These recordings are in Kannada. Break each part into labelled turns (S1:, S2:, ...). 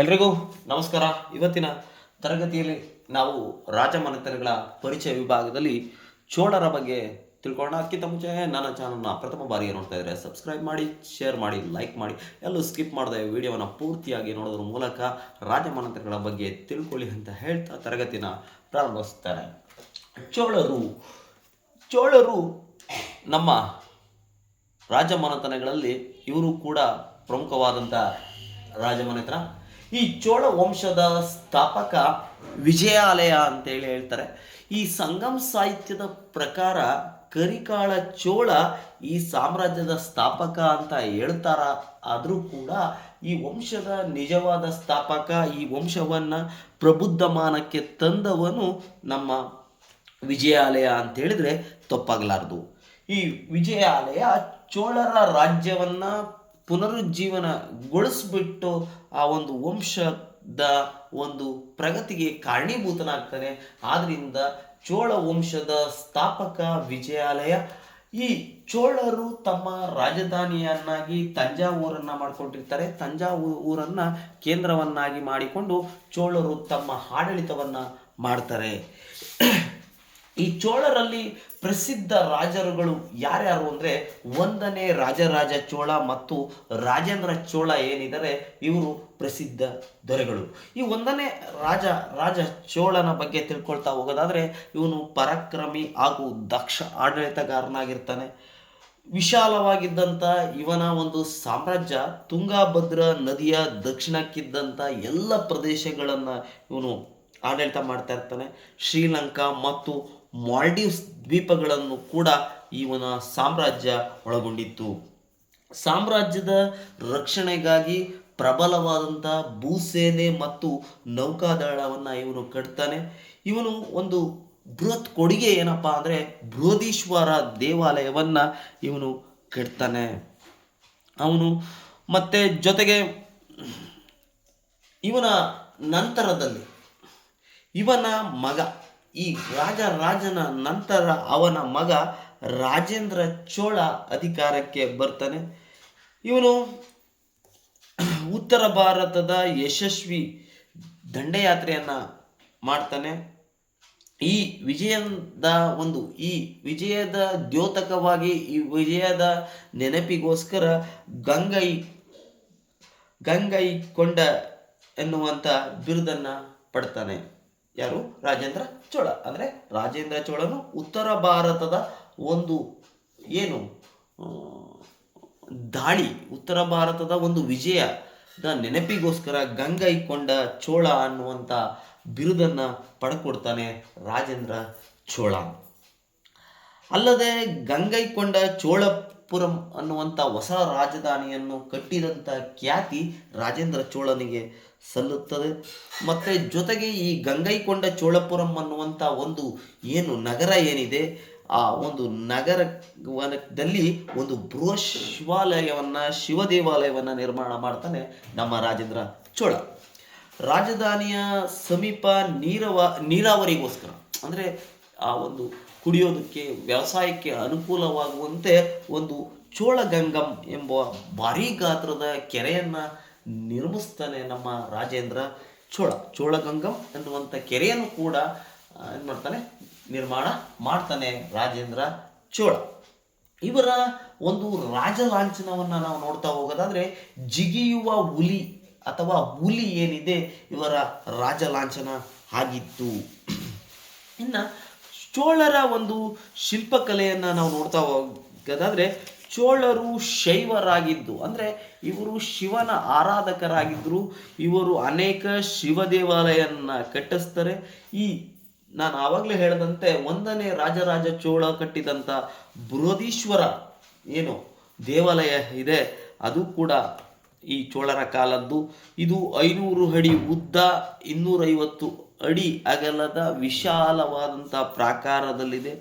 S1: ಎಲ್ರಿಗೂ ನಮಸ್ಕಾರ. ಇವತ್ತಿನ ತರಗತಿಯಲ್ಲಿ ನಾವು ರಾಜಮನೆತನಗಳ ಪರಿಚಯ ವಿಭಾಗದಲ್ಲಿ ಚೋಳರ ಬಗ್ಗೆ ತಿಳ್ಕೊಳ್ಳೋಣ. ಅದಕ್ಕಿಂತ ಮುಂಚೆ ನನ್ನ ಚಾನಲ್ನ ಪ್ರಥಮ ಬಾರಿಗೆ ನೋಡ್ತಾ ಇದ್ದರೆ ಸಬ್ಸ್ಕ್ರೈಬ್ ಮಾಡಿ ಶೇರ್ ಮಾಡಿ ಲೈಕ್ ಮಾಡಿ, ಎಲ್ಲೂ ಸ್ಕಿಪ್ ಮಾಡದೆ ವಿಡಿಯೋವನ್ನು ಪೂರ್ತಿಯಾಗಿ ನೋಡೋದ್ರ ಮೂಲಕ ರಾಜಮನೆತನಗಳ ಬಗ್ಗೆ ತಿಳ್ಕೊಳ್ಳಿ ಅಂತ ಹೇಳ್ತಾ ತರಗತಿನ ಪ್ರಾರಂಭಿಸ್ತಾರೆ ಚೋಳರು ಚೋಳರು ನಮ್ಮ ರಾಜಮನೆತನಗಳಲ್ಲಿ ಇವರು ಕೂಡ ಪ್ರಮುಖವಾದಂಥ ರಾಜಮನೆತನ. ಈ ಚೋಳ ವಂಶದ ಸ್ಥಾಪಕ ವಿಜಯಾಲಯ ಅಂತೇಳಿ ಹೇಳ್ತಾರೆ. ಈ ಸಂಗಮ್ ಸಾಹಿತ್ಯದ ಪ್ರಕಾರ ಕರಿಕಾಳ ಚೋಳ ಈ ಸಾಮ್ರಾಜ್ಯದ ಸ್ಥಾಪಕ ಅಂತ ಹೇಳ್ತಾರ. ಆದರೂ ಕೂಡ ಈ ವಂಶದ ನಿಜವಾದ ಸ್ಥಾಪಕ, ಈ ವಂಶವನ್ನು ಪ್ರಬುದ್ಧಮಾನಕ್ಕೆ ತಂದವನು ನಮ್ಮ ವಿಜಯಾಲಯ ಅಂತ ಹೇಳಿದ್ರೆ ತಪ್ಪಾಗಲಾರದು. ಈ ವಿಜಯಾಲಯ ಚೋಳರ ರಾಜ್ಯವನ್ನ ಪುನರುಜ್ಜೀವನಗೊಳಿಸ್ಬಿಟ್ಟು ಆ ಒಂದು ವಂಶದ ಒಂದು ಪ್ರಗತಿಗೆ ಕಾರಣೀಭೂತನಾಗ್ತಾನೆ. ಆದ್ದರಿಂದ ಚೋಳ ವಂಶದ ಸ್ಥಾಪಕ ವಿಜಯಾಲಯ ಈ ಚೋಳರು ತಮ್ಮ ರಾಜಧಾನಿಯನ್ನಾಗಿ ತಂಜಾವೂರನ್ನ ಮಾಡ್ಕೊಂಡಿರ್ತಾರೆ. ತಂಜಾವೂರನ್ನ ಕೇಂದ್ರವನ್ನಾಗಿ ಮಾಡಿಕೊಂಡು ಚೋಳರು ತಮ್ಮ ಆಡಳಿತವನ್ನ ಮಾಡ್ತಾರೆ. ಈ ಚೋಳರಲ್ಲಿ ಪ್ರಸಿದ್ಧ ರಾಜರುಗಳು ಯಾರ್ಯಾರು ಅಂದರೆ ಒಂದನೇ ರಾಜರಾಜ ಚೋಳ ಮತ್ತು ರಾಜೇಂದ್ರ ಚೋಳ ಏನಿದ್ದಾರೆ, ಇವರು ಪ್ರಸಿದ್ಧ ದೊರೆಗಳು. ಈ ಒಂದನೇ ರಾಜ ರಾಜ ಚೋಳನ ಬಗ್ಗೆ ತಿಳ್ಕೊಳ್ತಾ ಹೋಗೋದಾದ್ರೆ, ಇವನು ಪರಾಕ್ರಮಿ ಹಾಗೂ ದಕ್ಷ ಆಡಳಿತಗಾರನಾಗಿರ್ತಾನೆ. ವಿಶಾಲವಾಗಿದ್ದಂಥ ಇವನ ಒಂದು ಸಾಮ್ರಾಜ್ಯ ತುಂಗಾಭದ್ರ ನದಿಯ ದಕ್ಷಿಣಕ್ಕಿದ್ದಂಥ ಎಲ್ಲ ಪ್ರದೇಶಗಳನ್ನು ಇವನು ಆಡಳಿತ ಮಾಡ್ತಾ ಇರ್ತಾನೆ. ಶ್ರೀಲಂಕಾ ಮತ್ತು ಮಾಲ್ಡೀವ್ಸ್ ದ್ವೀಪಗಳನ್ನು ಕೂಡ ಇವನ ಸಾಮ್ರಾಜ್ಯ ಒಳಗೊಂಡಿತ್ತು. ಸಾಮ್ರಾಜ್ಯದ ರಕ್ಷಣೆಗಾಗಿ ಪ್ರಬಲವಾದಂಥ ಭೂಸೇನೆ ಮತ್ತು ನೌಕಾದಳವನ್ನು ಇವನು ಕಟ್ತಾನೆ. ಇವನು ಒಂದು ಬೃಹತ್ ಕೊಡುಗೆ ಏನಪ್ಪ ಅಂದರೆ ಬೃಹದೀಶ್ವರ ದೇವಾಲಯವನ್ನು ಇವನು ಕಟ್ತಾನೆ. ಅವನು ಮತ್ತೆ ಜೊತೆಗೆ ಇವನ ನಂತರದಲ್ಲಿ ಇವನ ಮಗ ಈ ರಾಜ ರಾಜನ ನಂತರ ಅವನ ಮಗ ರಾಜೇಂದ್ರ ಚೋಳ ಅಧಿಕಾರಕ್ಕೆ ಬರ್ತಾನೆ. ಇವನು ಉತ್ತರ ಭಾರತದ ಯಶಸ್ವಿ ದಂಡಯಾತ್ರೆಯನ್ನು ಮಾಡ್ತಾನೆ. ಈ ವಿಜಯದ ಒಂದು, ಈ ವಿಜಯದ ದ್ಯೋತಕವಾಗಿ, ಈ ವಿಜಯದ ನೆನಪಿಗೋಸ್ಕರ ಗಂಗೈ ಗಂಗೈ ಕೊಂಡ ಎನ್ನುವಂಥ ಬಿರುದನ್ನು ಪಡ್ತಾನೆ. ಯಾರು? ರಾಜೇಂದ್ರ ಚೋಳ. ಅಂದರೆ ರಾಜೇಂದ್ರ ಚೋಳನು ಉತ್ತರ ಭಾರತದ ಒಂದು ಏನು ದಾಳಿ, ಉತ್ತರ ಭಾರತದ ಒಂದು ವಿಜಯದ ನೆನಪಿಗೋಸ್ಕರ ಗಂಗೈಕೊಂಡ ಚೋಳ ಅನ್ನುವಂಥ ಬಿರುದನ್ನು ಪಡ್ಕೊಡ್ತಾನೆ ರಾಜೇಂದ್ರ ಚೋಳ. ಅಲ್ಲದೆ ಗಂಗೈಕೊಂಡ ಚೋಳಪುರಂ ಅನ್ನುವಂಥ ಹೊಸ ರಾಜಧಾನಿಯನ್ನು ಕಟ್ಟಿದಂಥ ಖ್ಯಾತಿ ರಾಜೇಂದ್ರ ಚೋಳನಿಗೆ ಸಲ್ಲುತ್ತದೆ. ಮತ್ತು ಜೊತೆಗೆ ಈ ಗಂಗೈಕೊಂಡ ಚೋಳಪುರಂ ಅನ್ನುವಂಥ ಒಂದು ಏನು ನಗರ ಏನಿದೆ, ಆ ಒಂದು ನಗರದಲ್ಲಿ ಒಂದು ಬೃಹತ್ ಶಿವಾಲಯವನ್ನು ಶಿವ ದೇವಾಲಯವನ್ನು ನಿರ್ಮಾಣ ಮಾಡ್ತಾನೆ ನಮ್ಮ ರಾಜೇಂದ್ರ ಚೋಳ. ರಾಜಧಾನಿಯ ಸಮೀಪ ನೀರವ ನೀರಾವರಿಗೋಸ್ಕರ, ಅಂದರೆ ಆ ಒಂದು ಕುಡಿಯೋದಕ್ಕೆ, ವ್ಯವಸಾಯಕ್ಕೆ ಅನುಕೂಲವಾಗುವಂತೆ ಒಂದು ಚೋಳಗಂಗಂ ಎಂಬ ಭಾರೀ ಗಾತ್ರದ ಕೆರೆಯನ್ನು ನಿರ್ಮಿಸ್ತಾನೆ ನಮ್ಮ ರಾಜೇಂದ್ರ ಚೋಳ. ಚೋಳಗಂಗಂ ಎನ್ನುವಂಥ ಕೆರೆಯನ್ನು ಕೂಡ ಏನು ಮಾಡ್ತಾನೆ? ನಿರ್ಮಾಣ ಮಾಡ್ತಾನೆ ರಾಜೇಂದ್ರ ಚೋಳ. ಇವರ ಒಂದು ರಾಜ ಲಾಂಛನವನ್ನು ನಾವು ನೋಡ್ತಾ ಹೋಗೋದಾದರೆ, ಜಿಗಿಯುವ ಹುಲಿ ಅಥವಾ ಹುಲಿ ಏನಿದೆ ಇವರ ರಾಜ ಲಾಂಛನ ಆಗಿತ್ತು ಇನ್ನು ಚೋಳರ ಒಂದು ಶಿಲ್ಪಕಲೆಯನ್ನು ನಾವು ನೋಡ್ತಾ ಹೋಗೋದಾದರೆ ಚೋಳರು ಶೈವರಾಗಿದ್ದು. ಅಂದರೆ ಇವರು ಶಿವನ ಆರಾಧಕರಾಗಿದ್ದರು ಇವರು ಅನೇಕ ಶಿವ ದೇವಾಲಯವನ್ನು ಕಟ್ಟಿಸ್ತಾರೆ. ಈ ನಾನು ಆವಾಗಲೇ ಹೇಳಿದಂತೆ ಒಂದನೇ ರಾಜರಾಜ ಚೋಳ ಕಟ್ಟಿದಂಥ ಬೃಹದೀಶ್ವರ ಏನು ದೇವಾಲಯ ಇದೆ. ಅದು ಕೂಡ ಈ ಚೋಳರ ಕಾಲದ್ದು. ಇದು ಐನೂರು ಅಡಿ ಉದ್ದ, ಇನ್ನೂರೈವತ್ತು ಅಡಿ ಅಗಲದ ವಿಶಾಲವಾದಂಥ ಪ್ರಾಕಾರದಲ್ಲಿದೆ.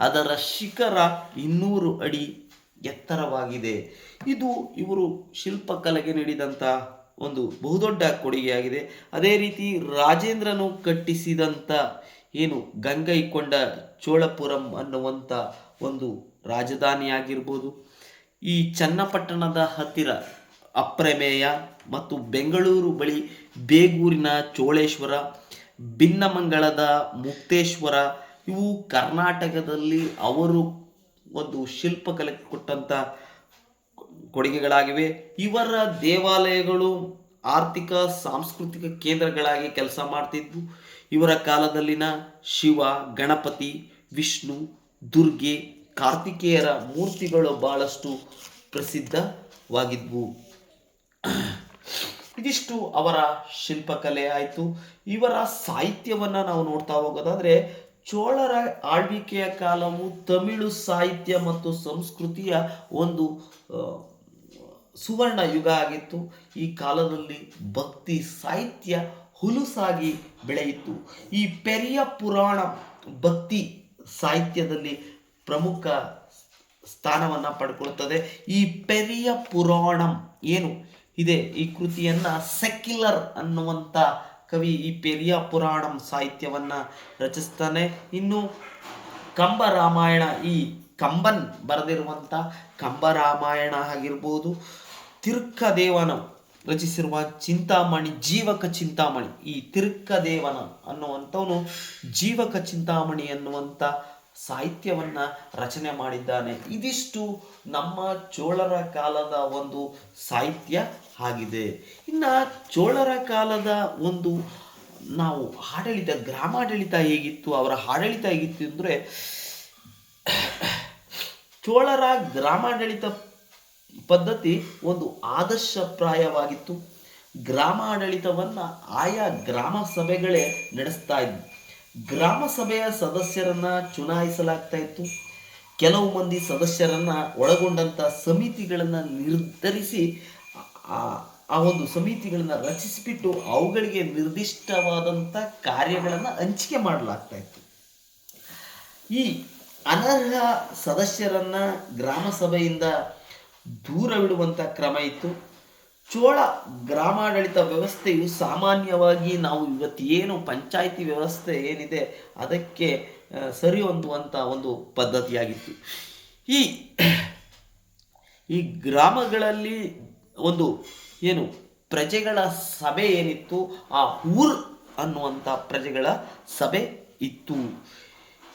S1: ಅದರ ಶಿಖರ ಇನ್ನೂರು ಅಡಿ ಎತ್ತರವಾಗಿದೆ. ಇದು ಇವರು ಶಿಲ್ಪಕಲೆಗೆ ನೀಡಿದಂಥ ಒಂದು ಬಹುದೊಡ್ಡ ಕೊಡುಗೆಯಾಗಿದೆ. ಅದೇ ರೀತಿ ರಾಜೇಂದ್ರನು ಕಟ್ಟಿಸಿದಂಥ ಏನು ಗಂಗೈಕೊಂಡ ಚೋಳಪುರಂ ಅನ್ನುವಂಥ ಒಂದು ರಾಜಧಾನಿಯಾಗಿರ್ಬೋದು. ಈ ಚನ್ನಪಟ್ಟಣದ ಹತ್ತಿರ ಅಪ್ರಮೇಯ ಮತ್ತು ಬೆಂಗಳೂರು ಬಳಿ ಬೇಗೂರಿನ ಚೋಳೇಶ್ವರ ಭಿನ್ನಮಂಗಳದ ಮುಕ್ತೇಶ್ವರ, ಇವು ಕರ್ನಾಟಕದಲ್ಲಿ ಅವರು ಒಂದು ಶಿಲ್ಪಕಲೆ ಕೊಟ್ಟಂಥ ಕೊಡುಗೆಗಳಾಗಿವೆ. ಇವರ ದೇವಾಲಯಗಳು ಆರ್ಥಿಕ, ಸಾಂಸ್ಕೃತಿಕ ಕೇಂದ್ರಗಳಾಗಿ ಕೆಲಸ ಮಾಡ್ತಿದ್ವು ಇವರ ಕಾಲದಲ್ಲಿನ ಶಿವ, ಗಣಪತಿ, ವಿಷ್ಣು, ದುರ್ಗೆ, ಕಾರ್ತಿಕೇಯರ ಮೂರ್ತಿಗಳು ಬಹಳಷ್ಟು ಪ್ರಸಿದ್ಧವಾಗಿದ್ವು. ಇದಿಷ್ಟು ಅವರ ಶಿಲ್ಪಕಲೆ ಆಯಿತು. ಇವರ ಸಾಹಿತ್ಯವನ್ನು ನಾವು ನೋಡ್ತಾ ಹೋಗೋದಾದರೆ, ಚೋಳರ ಆಳ್ವಿಕೆಯ ಕಾಲವು ತಮಿಳು ಸಾಹಿತ್ಯ ಮತ್ತು ಸಂಸ್ಕೃತಿಯ ಒಂದು ಸುವರ್ಣ ಯುಗ ಆಗಿತ್ತು. ಈ ಕಾಲದಲ್ಲಿ ಭಕ್ತಿ ಸಾಹಿತ್ಯ ಹುಲುಸಾಗಿ ಬೆಳೆಯಿತು. ಈ ಪೆರಿಯ ಪುರಾಣ ಭಕ್ತಿ ಸಾಹಿತ್ಯದಲ್ಲಿ ಪ್ರಮುಖ ಸ್ಥಾನವನ್ನು ಪಡ್ಕೊಳ್ತದೆ. ಈ ಪೆರಿಯ ಪುರಾಣಂ ಏನು? ಇದೆ. ಈ ಕೃತಿಯನ್ನ ಸೆಕ್ಯುಲರ್ ಅನ್ನುವಂಥ ಕವಿ ಈ ಪೆರಿಯ ಪುರಾಣಂ ಸಾಹಿತ್ಯವನ್ನು ರಚಿಸ್ತಾನೆ. ಇನ್ನು ಕಂಬ ರಾಮಾಯಣ ಈ ಕಂಬನ್ ಬರೆದಿರುವಂಥ ಕಂಬ ರಾಮಾಯಣ ಆಗಿರ್ಬೋದು. ತಿರ್ಕದೇವನ ರಚಿಸಿರುವ ಚಿಂತಾಮಣಿ, ಜೀವಕ ಚಿಂತಾಮಣಿ. ಈ ತಿರ್ಕದೇವನ ಅನ್ನುವಂಥವನು ಜೀವಕ ಚಿಂತಾಮಣಿ ಅನ್ನುವಂಥ ಸಾಹಿತ್ಯವನ್ನ ರಚನೆ ಮಾಡಿದ್ದಾನೆ. ಇದಿಷ್ಟು ನಮ್ಮ ಚೋಳರ ಕಾಲದ ಒಂದು ಸಾಹಿತ್ಯ ಆಗಿದೆ. ಇನ್ನು ಚೋಳರ ಕಾಲದ ಒಂದು ನಾವು ಆಡಳಿತ, ಗ್ರಾಮಾಡಳಿತ ಹೇಗಿತ್ತು, ಅವರ ಆಡಳಿತ ಹೇಗಿತ್ತು ಅಂದರೆ, ಚೋಳರ ಗ್ರಾಮಾಡಳಿತ ಪದ್ಧತಿ ಒಂದು ಆದರ್ಶಪ್ರಾಯವಾಗಿತ್ತು. ಗ್ರಾಮಾಡಳಿತವನ್ನು ಆಯಾ ಗ್ರಾಮ ಸಭೆಗಳೇ ನಡೆಸ್ತಾ ಇದ್ವು ಗ್ರಾಮ ಸಭೆಯ ಸದಸ್ಯರನ್ನ ಚುನಾಯಿಸಲಾಗ್ತಾ ಇತ್ತು. ಕೆಲವು ಮಂದಿ ಸದಸ್ಯರನ್ನ ಒಳಗೊಂಡಂಥ ಸಮಿತಿಗಳನ್ನು ನಿರ್ಧರಿಸಿ, ಆ- ಒಂದು ಸಮಿತಿಗಳನ್ನು ರಚಿಸಿಬಿಟ್ಟು ಅವುಗಳಿಗೆ ನಿರ್ದಿಷ್ಟವಾದಂಥ ಕಾರ್ಯಗಳನ್ನು ಹಂಚಿಕೆ ಮಾಡಲಾಗ್ತಾ ಇತ್ತು. ಈ ಅನರ್ಹ ಸದಸ್ಯರನ್ನ ಗ್ರಾಮ ಸಭೆಯಿಂದ ದೂರವಿಡುವಂಥ ಕ್ರಮ ಇತ್ತು. ಚೋಳ ಗ್ರಾಮಾಡಳಿತ ವ್ಯವಸ್ಥೆಯು ಸಾಮಾನ್ಯವಾಗಿ ನಾವು ಇವತ್ತು ಏನು ಪಂಚಾಯಿತಿ ವ್ಯವಸ್ಥೆ ಏನಿದೆ ಅದಕ್ಕೆ ಸರಿ ಹೊಂದುವಂಥ ಒಂದು ಪದ್ಧತಿಯಾಗಿತ್ತು. ಈ ಈ ಗ್ರಾಮಗಳಲ್ಲಿ ಒಂದು ಏನು ಪ್ರಜೆಗಳ ಸಭೆ ಏನಿತ್ತು, ಆ ಊರ್ ಅನ್ನುವಂಥ ಪ್ರಜೆಗಳ ಸಭೆ ಇತ್ತು.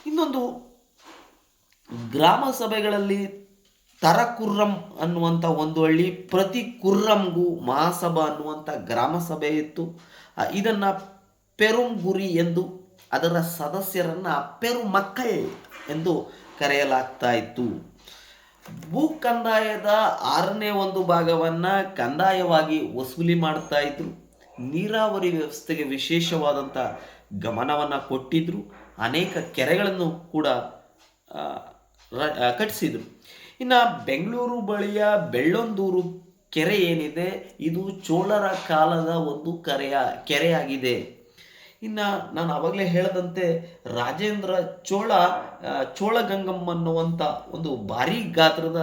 S1: ಇನ್ನೊಂದು, ಗ್ರಾಮ ಸಭೆಗಳಲ್ಲಿ ತರಕುರ್ರಂ ಅನ್ನುವಂಥ ಒಂದು ಹಳ್ಳಿ, ಪ್ರತಿ ಕುರ್ರಂಗೂ ಮಹಾಸಭಾ ಅನ್ನುವಂಥ ಗ್ರಾಮ ಸಭೆ ಇತ್ತು. ಇದನ್ನು ಪೆರುಂಗುರಿ ಎಂದು ಅದರ ಸದಸ್ಯರನ್ನು ಪೆರು ಮಕ್ಕಳ್ ಎಂದು ಕರೆಯಲಾಗ್ತಾ ಇತ್ತು. ಭೂ ಕಂದಾಯದ ಆರನೇ ಒಂದು ಭಾಗವನ್ನು ಕಂದಾಯವಾಗಿ ವಸೂಲಿ ಮಾಡ್ತಾ ಇದ್ರು. ನೀರಾವರಿ ವ್ಯವಸ್ಥೆಗೆ ವಿಶೇಷವಾದಂಥ ಗಮನವನ್ನು ಕೊಟ್ಟಿದ್ರು. ಅನೇಕ ಕೆರೆಗಳನ್ನು ಕೂಡ ಕಟ್ಟಿಸಿದ್ರು ಇನ್ನು ಬೆಂಗಳೂರು ಬಳಿಯ ಬೆಳ್ಳೊಂದೂರು ಕೆರೆ ಏನಿದೆ, ಇದು ಚೋಳರ ಕಾಲದ ಒಂದು ಕರೆಯ, ಕೆರೆಯಾಗಿದೆ. ಇನ್ನು ನಾನು ಆವಾಗಲೇ ಹೇಳದಂತೆ ರಾಜೇಂದ್ರ ಚೋಳ ಚೋಳ ಗಂಗಮ್ಮ ಅನ್ನುವಂಥ ಒಂದು ಭಾರೀ ಗಾತ್ರದ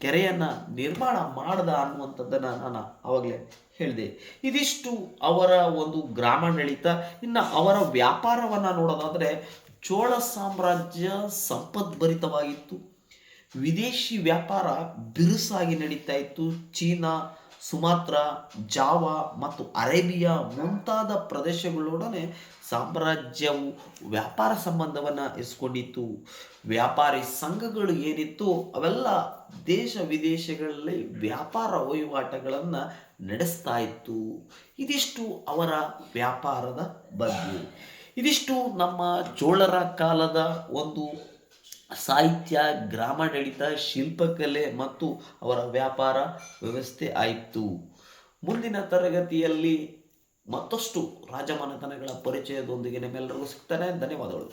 S1: ಕೆರೆಯನ್ನು ನಿರ್ಮಾಣ ಮಾಡ್ದ ಅನ್ನುವಂಥದ್ದನ್ನು ನಾನು ಆವಾಗಲೇ ಹೇಳಿದೆ. ಇದಿಷ್ಟು ಅವರ ಒಂದು ಗ್ರಾಮಾಡಳಿತ, ಇನ್ನು ಅವರ ವ್ಯಾಪಾರವನ್ನು ನೋಡೋದಾದರೆ ಚೋಳ ಸಾಮ್ರಾಜ್ಯ ಸಂಪದ್ಭರಿತವಾಗಿತ್ತು. ವಿದೇಶಿ ವ್ಯಾಪಾರ ಬಿರುಸಾಗಿ ನಡೀತಾ ಇತ್ತು. ಚೀನಾ, ಸುಮಾತ್ರ, ಜಾವಾ ಮತ್ತು ಅರೇಬಿಯಾ ಮುಂತಾದ ಪ್ರದೇಶಗಳೊಡನೆ ಸಾಮ್ರಾಜ್ಯವು ವ್ಯಾಪಾರ ಸಂಬಂಧವನ್ನು ಇರಿಸ್ಕೊಂಡಿತ್ತು ವ್ಯಾಪಾರಿ ಸಂಘಗಳು ಏನಿತ್ತು ಅವೆಲ್ಲ ದೇಶ ವಿದೇಶಗಳಲ್ಲಿ ವ್ಯಾಪಾರ ವಹಿವಾಟಗಳನ್ನು ನಡೆಸ್ತಾ ಇತ್ತು. ಇದಿಷ್ಟು ಅವರ ವ್ಯಾಪಾರದ ಬಗ್ಗೆ. ಇದಿಷ್ಟು ನಮ್ಮ ಚೋಳರ ಕಾಲದ ಒಂದು ಸಾಹಿತ್ಯ, ಗ್ರಾಮಾಡಳಿತ, ಶಿಲ್ಪಕಲೆ ಮತ್ತು ಅವರ ವ್ಯಾಪಾರ ವ್ಯವಸ್ಥೆ ಆಯಿತು. ಮುಂದಿನ ತರಗತಿಯಲ್ಲಿ ಮತ್ತಷ್ಟು ರಾಜಮನೆತನಗಳ ಪರಿಚಯದೊಂದಿಗೆ ನಿಮ್ಮೆಲ್ಲರಿಗೂ ಸಿಗ್ತಾನೆ. ಧನ್ಯವಾದಗಳು.